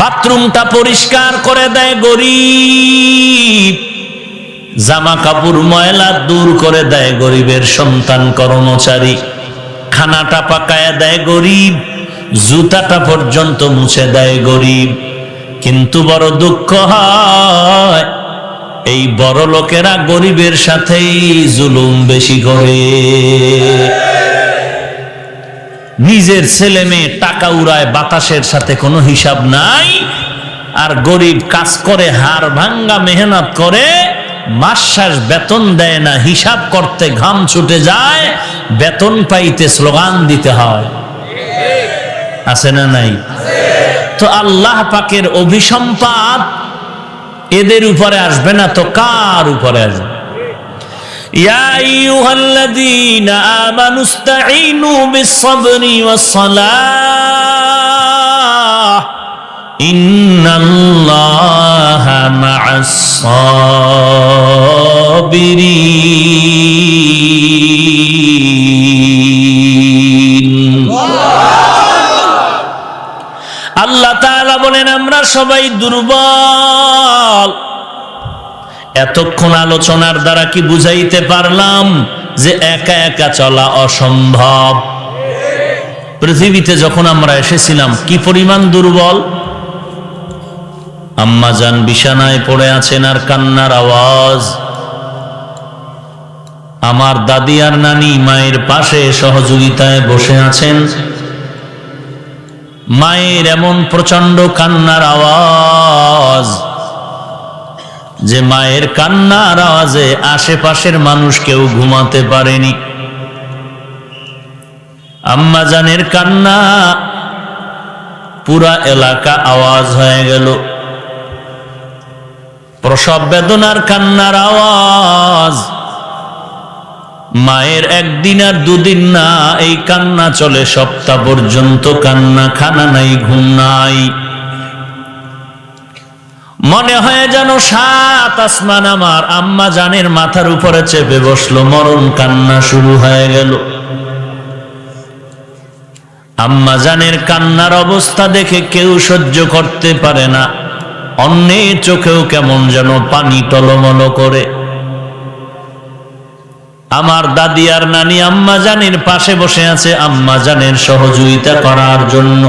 বাথরুমটা পরিষ্কার করে দেয় গরিব। জামা কাপড়, ময়লা দূর করে দেয় গরিবের সন্তান কর্মচারী। খানাটা পাকায় দেয় গরিব, জুতাটা পর্যন্ত মুছে দেয় গরিব। কিন্তু বড় দুঃখ হয়, এই বড় লোকেরা গরিবের সাথেই জুলুম বেশি করে। নিজের ছেলে মেয়ে টাকা উড়ায় বাতাসের সাথে কোনো হিসাব নাই, আর গরিব কাজ করে হার ভাঙ্গা, মেহনত করে মাস বেতন দেয় না, হিসাব করতে ঘাম ছুটে যায়, বেতন পাইতে স্লোগান দিতে হয়। আছে না নাই? তো আল্লাহ পাকের অভিসম্পাদ এদের উপরে আসবে না, তো কার উপরে আসবে? يا أيها الذين آمنوا استعينوا بالصبر والصلاة إن الله مع الصابرين আল্লাহ তাআলা বলেন আমরা সবাই দুর্বল এতক্ষণ আলোচনার দ্বারা কি বুঝাইতে পারলাম যে একা একা চলা অসম্ভব? পৃথিবীতে যখন আমরা এসেছিলাম, কি পরিমাণ দুর্বল? আম্মা যান বিছানায় পড়ে আছেন আর কান্নার আওয়াজ। আমার দাদি আর নানি মায়ের পাশে সহযোগিতায় বসে আছেন। মায়ের এমন প্রচণ্ড কান্নার আওয়াজ। যে মায়ের কান্নার আওয়াজে আশেপাশের মানুষ কেউ ঘুমাতে পারেনি। আম্মা জানের কান্না, পুরা এলাকা আওয়াজ হয়ে গেল। প্রসব বেদনার কান্নার আওয়াজ। মায়ের একদিন আর দুদিন না, এই কান্না চলে সপ্তাহ পর্যন্ত কান্না খানা নাই, ঘুম নাই। মনে হয় যেন সাত আসমান আমার আম্মা জানের মাথার উপরে চেপে বসল, মরণ কান্না শুরু হয়ে গেল। আম্মা জানের কান্নার অবস্থা দেখে কেউ সহ্য করতে পারে না, অন্যের চোখেও কেমন যেন পানি টলমল করে। আমার দাদি আর নানি আম্মা জানের পাশে বসে আছে, আম্মা জানের সহযোগিতা করার জন্য।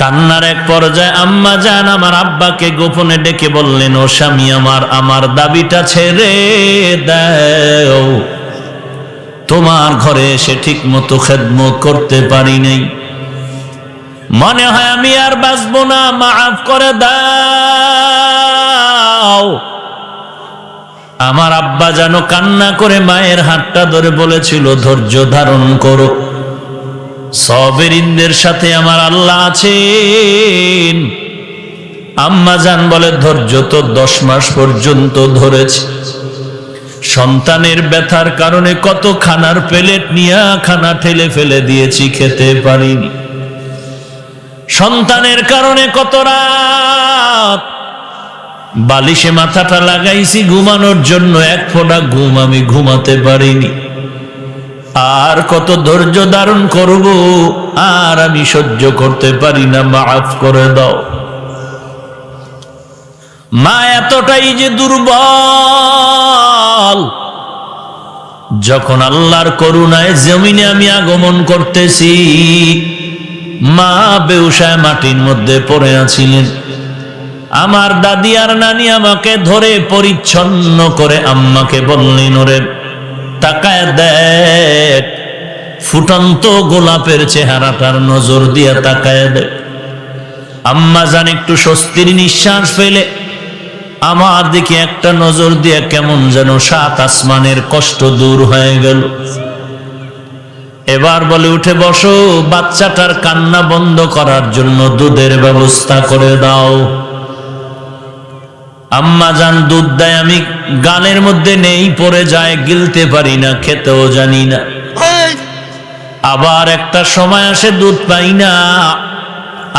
কান্নার এক পর্যায়ে আম্মা জান আমার আব্বাকে গোপনে ডেকে বললেন, ও স্বামী আমার আমার দাবিটা ছেড়ে দেও। তোমার ঘরে এসে ঠিক মতো খেদমত করতে পারি নাই। মনে হয় আমি আর বাঁচবো না, মাফ করে দাও। আমার আব্বা যেন কান্না করে মায়ের হাতটা ধরে বলেছিল, ধৈর্য ধারণ করো। সবেরিনদের সাথে আমার আল্লাহ আছেন। আম্মা জান বলে, ধৈর্য তো দশ মাস পর্যন্ত ধরেছে। সন্তানের ব্যথার কারণে কত খানার প্লেট নিয়ে খানা ঠেলে ফেলে দিয়েছি, খেতে পারিনি। সন্তানের কারণে কত রাত বালিশে মাথাটা লাগাইছি, ঘুমানোর জন্য এক ফোঁটা ঘুম আমি ঘুমাতে পারিনি। আর কত ধৈর্য ধারণ করব, আর আমি সহ্য করতে পারি না, মাফ করে দাও। মা এতটাই যে দুর্বল, যখন আল্লাহর করুণায় জমিনে আমি আগমন করতেছি, মা বেউসায় মাটির মধ্যে পড়ে আছিলেন। আমার দাদি আর নানি আমাকে ধরে পরিচ্ছন্ন করে আম্মাকে বললেন, ওরে তাকায় দেখ ফুটন্ত গোলাপের চেহারাটার নজর দিয়ে তাকায় দেখ আম্মা জান একটু স্বস্তির নিঃশ্বাস ফেলে। আমার দিকে একটা নজর দিয়ে কেমন যেন সাত আসমানের কষ্ট দূর হয়ে গেল। এবার বলে, উঠে বসো, বাচ্চাটার কান্না বন্ধ করার জন্য দুধের ব্যবস্থা করে দাও। আম্মা যান দুধ দেয় আমি গানের মধ্যে নেই পড়ে যায় গিলতে পারি না খেতেও জানি না। আবার একটা সময় আসে দুধ পাই না।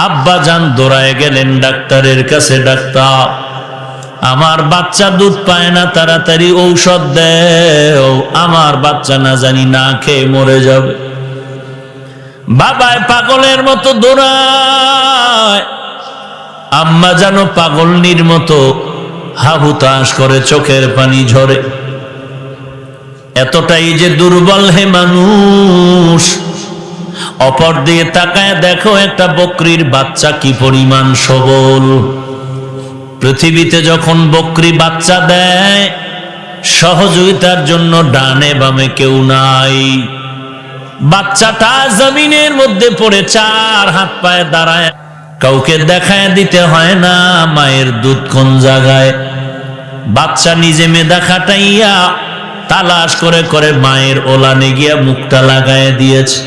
আব্বা যান দৌড়ায় গেলেন ডাক্তারের কাছে ডাক্তার আমার বাচ্চা দুধ পায় না তাড়াতাড়ি ঔষধ দেও আমার বাচ্চা না জানি না খেয়ে মরে যাবে। বাবায় পাগলের মতো দৌড়ায় আম্মা যেন পাগলনির মতো হাহুতাস করে চোখের পানি ঝরে। এতটাই যে দুর্বল হে মানুষ। অপর দিয়ে তাকায় দেখো একটা বকরির বাচ্চা কি পরিমাণ সবল। পৃথিবীতে যখন বকরি বাচ্চা দেয়, সহযোগিতার জন্য ডানে বামে কেউ নাই। বাচ্চাটা জমিনের মধ্যে পড়ে, চার হাত পায়ে দাঁড়ায়। কাউকে দেখায় দিতে হয় না মায়ের দুধ কোন জায়গায়। বাচ্চা নিজে মেধা খাটাইয়া তালাশ করে করে মায়ের ওলানে গিয়া মুখটা লাগায় দিয়েছে।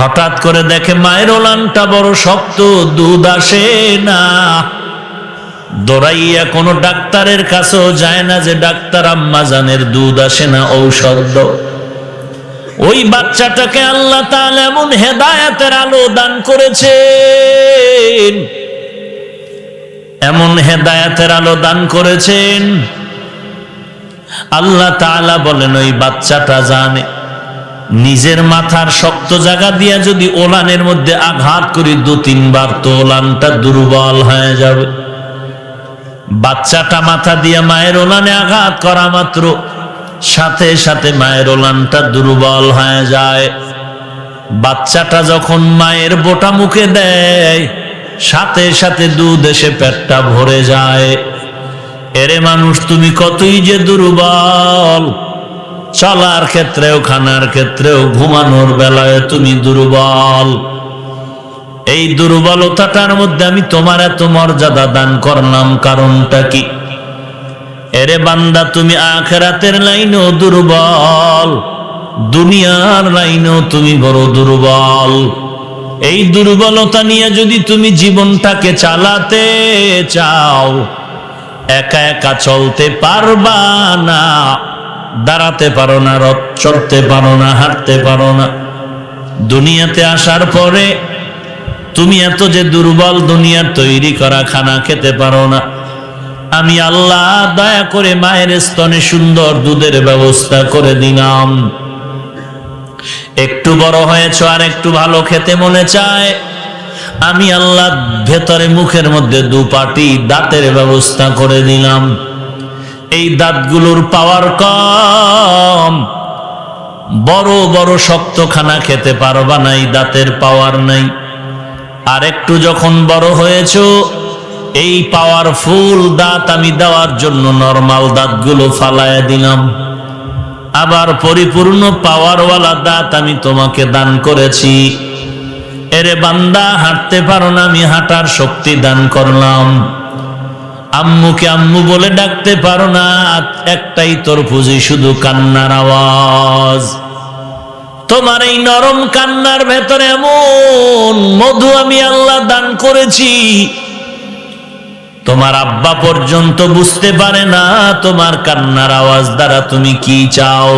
হঠাৎ করে দেখে মায়ের ওলানটা বড় শক্ত, দুধ আসে না। দৌড়াইয়া কোনো ডাক্তারের কাছেও যায় না যে ডাক্তার আম্মা জানের দুধ আসে না ঔষধ। ওই বাচ্চাটাকে আল্লাহ তাআলা এমন হেদায়াতের আলো দান করেছেন। এমন হেদায়াতের আলো দান করেছেন। আল্লাহ তাআলা বলেন, ওই বাচ্চাটা জানে, নিজের মাথার শক্ত জায়গা দিয়া যদি ওলানের মধ্যে আঘাত করি, দু তিনবার তো ওলানটা দুর্বল হয়ে যাবে। বাচ্চাটা মাথা দিয়ে মায়ের ওলানে আঘাত করা মাত্র সাথে সাথে মায়ের ওলানটা দুর্বল হয়ে যায়। বাচ্চাটা যখন মায়ের বোটা মুখে দেয়, সাথে সাথে দুধ এসে পেটটা ভরে যায়। এরে মানুষ, তুমি কতই যে দুর্বল। চলার ক্ষেত্রেও, খানার ক্ষেত্রেও, ঘুমানোর বেলায় তুমি দুর্বল। এই দুর্বলতাটার মধ্যে আমি তোমার এত মর্যাদা দান করলাম কারণটা কি? এরে বান্দা, তুমি আখেরাতের লাইনও দুর্বল, দুনিয়ার লাইনও তুমি বড় দুর্বল। এই দুর্বলতা নিয়ে যদি তুমি জীবনটাকে চালাতে চাও, একা একা চলতে পারবা না, দাঁড়াতে পারো না, রথ চড়তে পারো না, হাঁটতে পারো না। দুনিয়াতে আসার পরে তুমি এত যে দুর্বল দুনিয়ার তৈরি করা খানা খেতে পারো না আমি আল্লাহ দয়া করে মায়ের স্তনে সুন্দর দুধের ব্যবস্থা করে দিলাম। একটু বড় হয়েছ আর একটু ভালো খেতে মনে চায়? আমি আল্লাহ ভেতরে মুখের মধ্যে দু পাটি দাঁতের ব্যবস্থা করে দিলাম। এই দাঁতগুলোর পাওয়ার কম। বড় বড় শক্ত খানা খেতে পারবা নাই দাঁতের পাওয়ার নাই। আর একটু যখন বড় হয়েছ এই পাওয়ারফুল দাঁত আমি দেওয়ার জন্য নর্মাল দাঁতগুলো ফালায় দিলাম। আবার পরিপূর্ণ পাওয়ারওয়ালা দাঁত আমি তোমাকে দান করেছি। এরে বান্দা, হাঁটতে পারো না, আমি হাঁটার শক্তি দান করলাম। আম্মুকে আম্মু বলে ডাকতে পারো না, একটাই তোর পুঁজি শুধু কান্নার আওয়াজ। তোমার এই নরম কান্নার ভেতরে এমন মধু আমি আল্লাহ দান করেছি তোমার আব্বা পর্যন্ত বুঝতে পারে না তোমার কান্নার আওয়াজ দ্বারা তুমি কি চাও?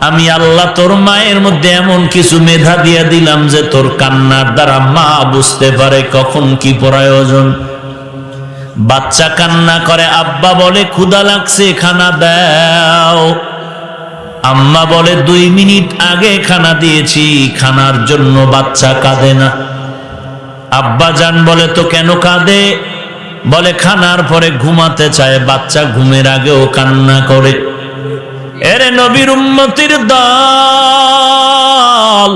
আমি আল্লাহ তোর মায়ের মধ্যে এমন কিছু মেধা দিয়ে দিলাম যে তোর কান্নার দ্বারা মা বুঝতে পারে কখন কি প্রয়োজন। বাচ্চা কান্না করে, আব্বা বলে ক্ষুদা লাগছে, খানা দাও। আম্মা বলে, দুই মিনিট আগে খানা দিয়েছি, খানার জন্য বাচ্চা কাঁদে না। আব্বা জান বলে, তো কেন কাঁদে? বলে, খানার পরে ঘুমাতে চায়, বাচ্চা ঘুমের আগেও কান্না করে। এরে নবীর উম্মতির দল,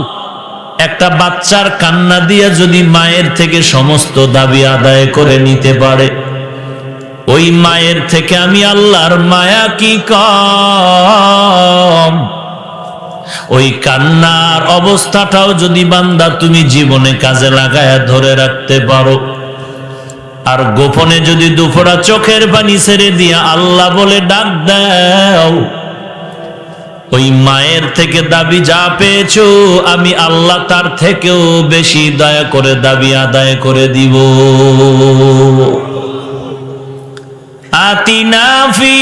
একটা বাচ্চার কান্না দিয়ে যদি মায়ের থেকে সমস্ত দাবি আদায় করে নিতে পারে, ওই মায়ের থেকে আমি আল্লাহর মায়া কি কম? ওই কান্নার অবস্থাটাও যদি বান্দা তুমি জীবনে কাজে লাগায় ধরে রাখতে পারো। আর গোপনে যদি দুফোড়া চোখের পানি ছেড়ে দিয়া আল্লাহ বলে ডাক দাও, ওই মায়ের থেকে দাবি যা পেয়েছ, আমি আল্লাহ তার থেকেও বেশি দয়া করে দাবি আদায় করে দিব। আতিনা ফি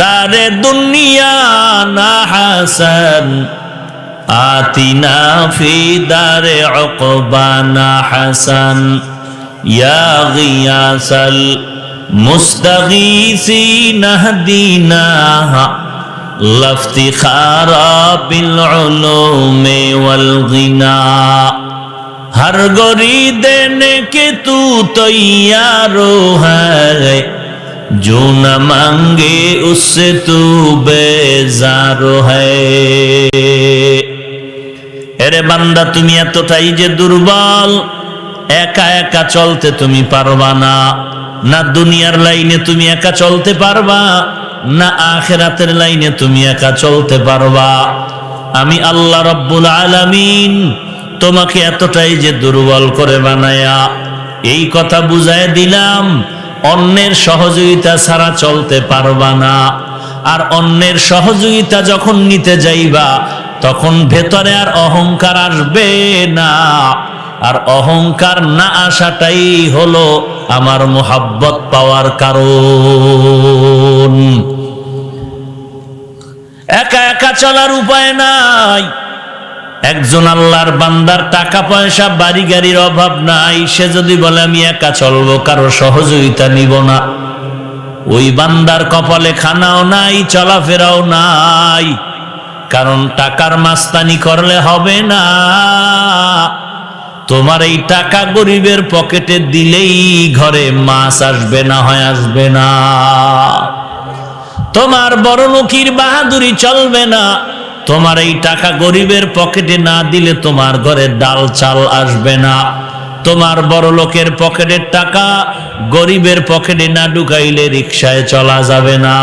দারে দুনিয়া না হাসান আতিনা ফি দারে উকবানা হাসান। يا غياس المستغيثين اهدنا لا افتخار بالعلوم والغناء ہر گوری دینے کے تو تیارو ہے جو نہ مانگے اس سے تو بیزارو ہے ارے بندہ تم এতটাই যে দুর্বল একা একা চলতে তুমি পারবা না। না দুনিয়ার লাইনে তুমি একা চলতে পারবা, না আখেরাতের লাইনে তুমি একা চলতে পারবা। আমি আল্লাহ রব্বুল আলামিন তোমাকে এতটাই যে দুর্বল করে বানায়া এই কথা বুঝায় দিলাম, অন্যের সহযোগিতা ছাড়া চলতে পারবা না। আর অন্যের সহযোগিতা যখন নিতে যাইবা, তখন ভেতরে আর অহংকার আসবে না। আর অহংকার না আসাটাই হলো আমার মোহাব্বত পাওয়ার কারণ। একা একা চলার উপায় নাই। একজন আল্লাহর বান্দার টাকা পয়সা, বাড়ি গাড়ির অভাব নাই। সে যদি বলে, আমি একা চলবো, কারও সহযোগিতা নিব না। ওই বান্দার কপালে খানাও নাই, চলাফেরাও নাই। কারণ টাকার মাস্তানি করলে হবে না। তোমার এই টাকা গরিবের পকেটে দিলেই ঘরে মাছ আসবে না, হয় আসবে না। তোমার বড় বাহাদুরি চলবে না। তোমার এই টাকা গরিবের পকেটে না দিলে তোমার ঘরে ডাল চাল আসবে না। তোমার বড় লোকের পকেটের টাকা গরিবের পকেটে না ঢুকাইলে রিক্সায় চলা যাবে না।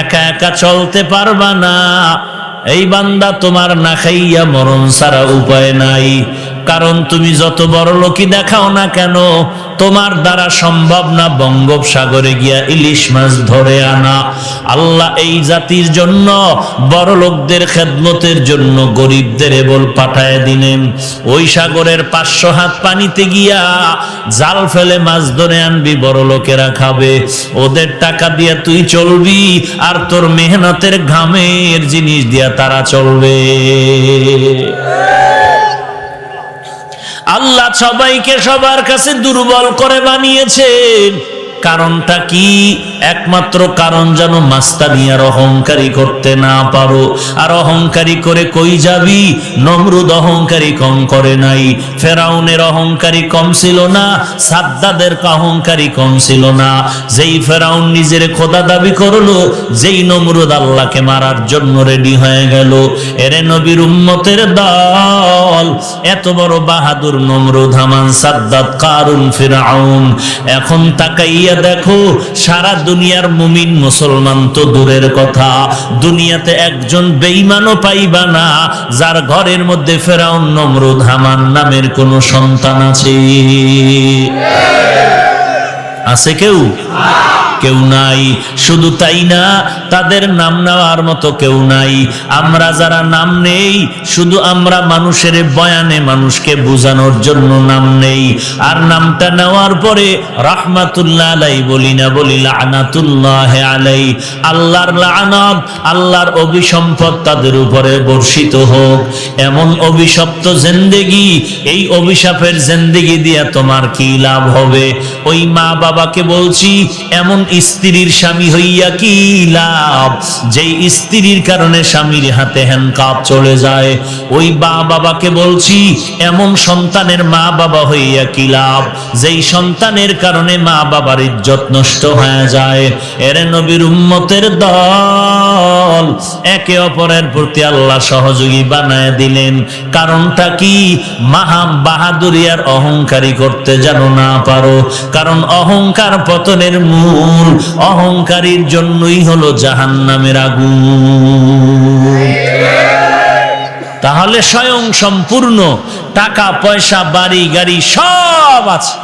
একা একা চলতে পারবা না। এই বান্দা তোমার না খাইয়া মরণ ছাড়া উপায় নাই। কারণ তুমি যত বড় লোকই দেখাও না কেন, তোমার দ্বারা সম্ভব না বঙ্গোপসাগরে গিয়া ইলিশ মাছ ধরে আনা। আল্লাহ এই জাতির জন্য বড় লোকদের খেদমতের জন্য গরিবদের বল পাঠায় দিলেন। ওই সাগরের পাঁচশো হাত পানিতে গিয়া জাল ফেলে মাছ ধরে আনবি, বড় লোকেরা খাবে। ওদের টাকা দিয়া তুই চলবি আর তোর মেহনতের ঘামের জিনিস দিয়া তারা চলবে। আল্লাহ সবাইকে সবার কাছে দুর্বল করে বানিয়েছেন। কারণটা কি? একমাত্র কারণ যেন মাস্তানি আর অহংকারী করতে না পারো। আর অহংকারী করে কই যাবি? নমরুদ অহংকারী কম করে নাই। ফেরাউনের অহংকারী কম ছিল না, সাদ্দাদের অহংকারী কম ছিল না। যেই ফেরাউন নিজের খোদা দাবি করল, যেই নমরুদ আল্লাহকে মারার জন্য রেডি হয়ে গেল। এরে নবীর উম্মতের দল, এত বড় বাহাদুর নমরুদ, হামান সাদ্দাত কারুন ফেরাউন। এখন তাকাইয়া দেখো, সারা দুনিয়ার মুমিন মুসলমান তো দূরের কথা। দুনিয়াতে একজন বেঈমানও পাইবা না, যার ঘরের মধ্যে ফেরাউন নমরুদ হামান নামের কোন সন্তান আছে। আছে কেউ? কেউ নাই। শুধু তাই না, তাদের নাম নেওয়ার মতো কেউ নাই। আমরা যারা নাম নেই, শুধু আমরা মানুষের বয়ানে মানুষকে বোঝানোর জন্য নাম নেই। আর নামটা নেওয়ার পরে রাহমাতুল্লাহ আলাই বলি না, বলি লানাতুল্লাহ আলাই আল্লাহর লানত, আল্লাহর অভিসম্পদ তাদের উপরে বর্ষিত হোক। এমন অভিশপ্ত জেন্দেগি, এই অভিশাপের জেন্দেগি দিয়া তোমার কি লাভ হবে? ওই মা বাবাকে বলছি, এমন স্ত্রীর স্বামী হইয়া কি লাভ? যেই স্ত্রীর কারণে স্বামীর হাতে হ্যান্ডকাপ চলে যায়। ওই মা বাবাকে বলছি, এমন সন্তানের মা বাবা হইয়া কি লাভ? যেই সন্তানের কারণে মা বাবার ইজ্জত নষ্ট হয়ে যায়। এরে নবীর উম্মতের দল একে অপরের প্রতি আল্লাহ সহযোগী বানায় দিলেন। কারণটা কি? মাহাম বাহাদুরিয়ার অহংকারী করতে যেন না পারো। কারণ অহংকার পতনের মূল অহংকারীর জন্যই হলো জাহান নামের আগুন। তাহলে স্বয়ং সম্পূর্ণ টাকা, পয়সা, বাড়ি, গাড়ি সব আছে।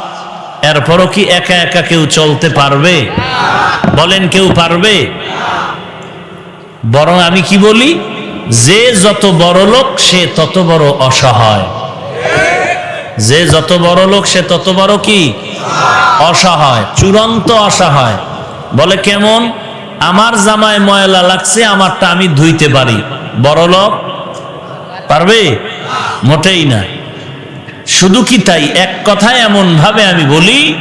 এরপরও কি একা একা কেউ চলতে পারবে? বলেন কেউ পারবে? বরং আমি কি বলি? যে যত বড় লোক, সে তত বড় অসহায়। যে যত বড় লোক, সে তত বড় কি? অসহায়, চূড়ান্ত অসহায়। বলে কেমন? আমার জামায় ময়লা লাগছে, আমারটা আমি ধুইতে পারি। বড় লোক? পারবে? মোটেই না। শুধু কি তাই? এক কথায় এমন ভাবে আমি বলি,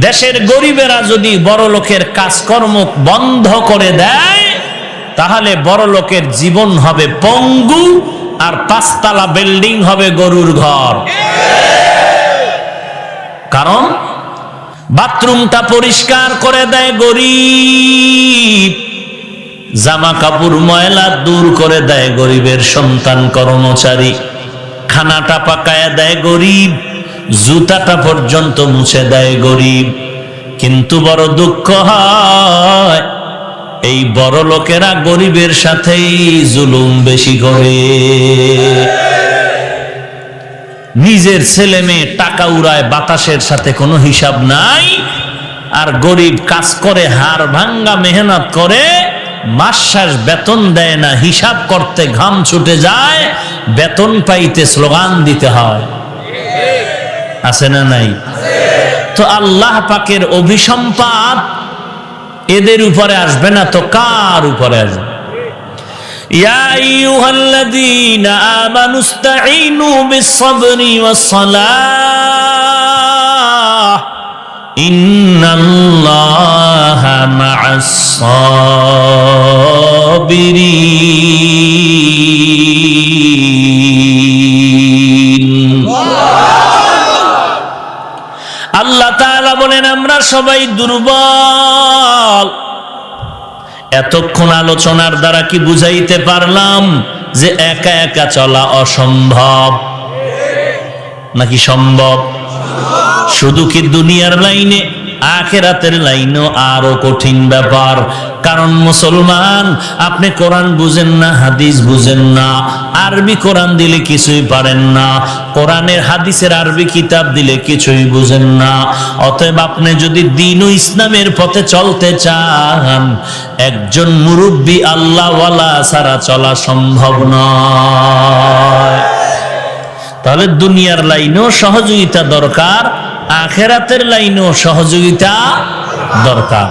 দেশের গরিবেরা যদি বড় লোকের কাজকর্ম বন্ধ করে দেয়, তাহলে বড় লোকের জীবন হবে পঙ্গু আর পাঁচতলা বিল্ডিং হবে গরুর ঘর। কারণ বাথরুমটা পরিষ্কার করে দেয় গরিব জামা কাপড় ময়লা দূর করে দেয় গরিবের সন্তান, কর্মচারী। খানাটা পাকায় দেয় গরিব, জুতাটা পর্যন্ত মুছে দেয় গরিব। কিন্তু বড় দুঃখ হয় এই বড় লোকেরা গরিবের সাথেই জুলুম বেশি করে। নিজের ছেলে মেয়ে টাকা উড়ায়, বাতাসের সাথে কোনো হিসাব নাই। আর গরিব কাজ করে হার ভাঙ্গা, মেহনত করে মাস বেতন দেয় না, হিসাব করতে ঘাম ছুটে যায়, বেতন পাইতে স্লোগান দিতে হয়। আছে না নাই? তো আল্লাহ পাকের অভিসম্পাদ এদের উপরে আসবে না তো কার উপরে আসবে يا أيها الذين آمنوا استعينوا بالصبر والصلاة إن الله مع الصابرين আল্লাহ তাআলা বলেন, আমরা সবাই দুর্বল। এতক্ষণ আলোচনার দ্বারা কি বুঝাইতে পারলাম যে একা একা চলা অসম্ভব? নাকি সম্ভব? শুধু কি দুনিয়ার লাইনে? আখেরাতের লাইনও আরও কঠিন ব্যাপার। কারণ মুসলমান, আপনি কোরআন বুঝেন না, হাদিস বুঝেন না, আরবি কোরআন দিলে কিছুই পারেন না, কোরআনের হাদিসের আরবি কিতাব দিলে কিছুই বুঝেন না। অতএব আপনি যদি দিন ইসলামের পথে চলতে চান, একজন মুরব্বী আল্লাহওয়ালা ছাড়া চলা সম্ভব নয়। তাহলে দুনিয়ার লাইনেও সহযোগিতা দরকার আখেরাতের লাইনেও সহযোগিতা দরকার।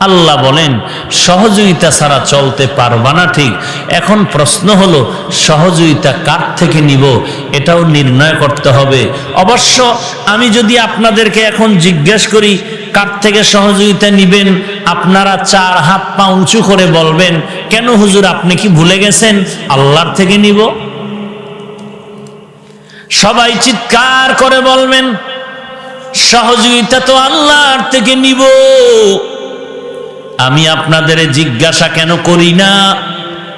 আল্লাহ বলেন, সহযোগিতা ছাড়া চলতে পারবা না, ঠিক। এখন প্রশ্ন হলো, সহযোগিতা কার থেকে নিব? এটাও নির্ণয় করতে হবে। অবশ্য আমি যদি আপনাদেরকে এখন জিজ্ঞেস করি, কার থেকে সহযোগিতা নিবেন? আপনারা চার হাত পা উঁচু করে বলবেন, কেন হুজুর, আপনি কি ভুলে গেছেন? আল্লাহর থেকে নিব? সবাই চিৎকার করে বলবেন, সহযোগিতা তো আল্লাহর থেকে নিব। আমি আপনাদের জিজ্ঞাসা কেন করি না?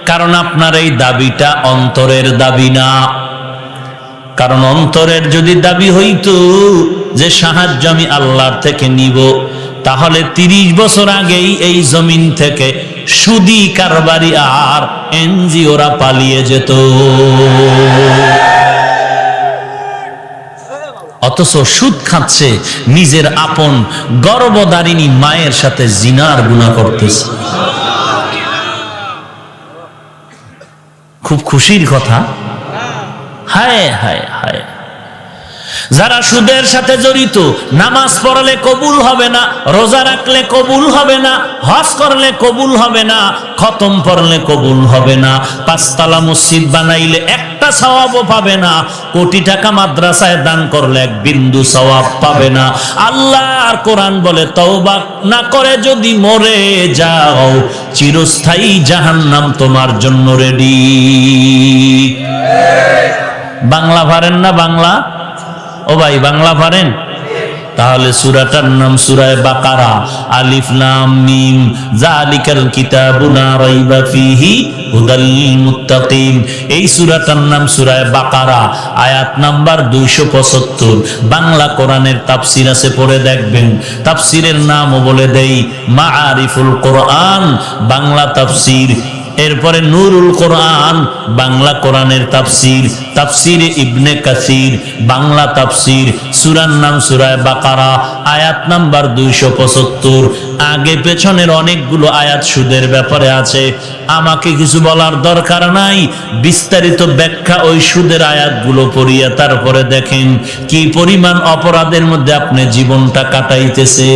কারণ আপনার এই দাবিটা অন্তরের দাবি না। কারণ অন্তরের যদি দাবি হইতো যে সাহায্য আমি আল্লাহর থেকে নিব, তাহলে তিরিশ বছর আগেই এই জমিন থেকে সুদি কারবারি আর এনজিওরা পালিয়ে যেত। অথচ সুদ খাচ্ছে নিজের আপন গর্বদারিণী মায়ের সাথে জিনার গুণা করতেছে। খুব খুশির কথা। হায় হায় হায়। যারা সুদের সাথে জড়িত, নামাজ পড়লে কবুল হবে না, রোজা রাখলে কবুল হবে না, হজ করলে কবুল হবে না, খতম পড়লে কবুল হবে না, পাঁচতলা মসজিদ বানাইলে একটা সওয়াবও পাবে না, কোটি টাকা মাদ্রাসায় দান করলে এক বিন্দু সওয়াব পাবে না। আল্লাহর কোরআন বলে, তওবা না করে যদি মরে যাও, চিরস্থায়ী জাহান্নাম তোমার জন্য রেডি বাংলা পারেন না বাংলা? ও ভাই, বাংলা পারেন? তাহলে সুরাটার নাম সুরায় বাকারা। আলিফ, লাম, মিম জালিকাল কিতাবু লা রাইবা ফিহি হুদাল মুত্তাকিন এই সুরাটার নাম সুরায় বাকারা। আয়াত নাম্বার 275 বাংলা কোরআনের তাফসীর আছে, পড়ে দেখবেন। তাফসীরের নামও বলে দেই, মাআরিফুল কোরআন, বাংলা তাফসীর। এরপরে নুরুল কোরআন, বাংলা কোরআনের তাফসির তাফসির ইবনে কাসির, বাংলা তাফসির, সুরার নাম সুরায় বাকারা, আয়াত নাম্বার দুইশো পঁচাত্তর। আগে পেছনের অনেকগুলো আয়াত সুদের ব্যাপারে আছে। আমাকে কিছু বলার দরকার নাই। বিস্তারিত ব্যাখ্যা ওই সুদের আয়াতগুলো পড়িয়া তারপরে দেখেন কি পরিমাণ অপরাধের মধ্যে আপনি জীবনটা কাটাইতেছে।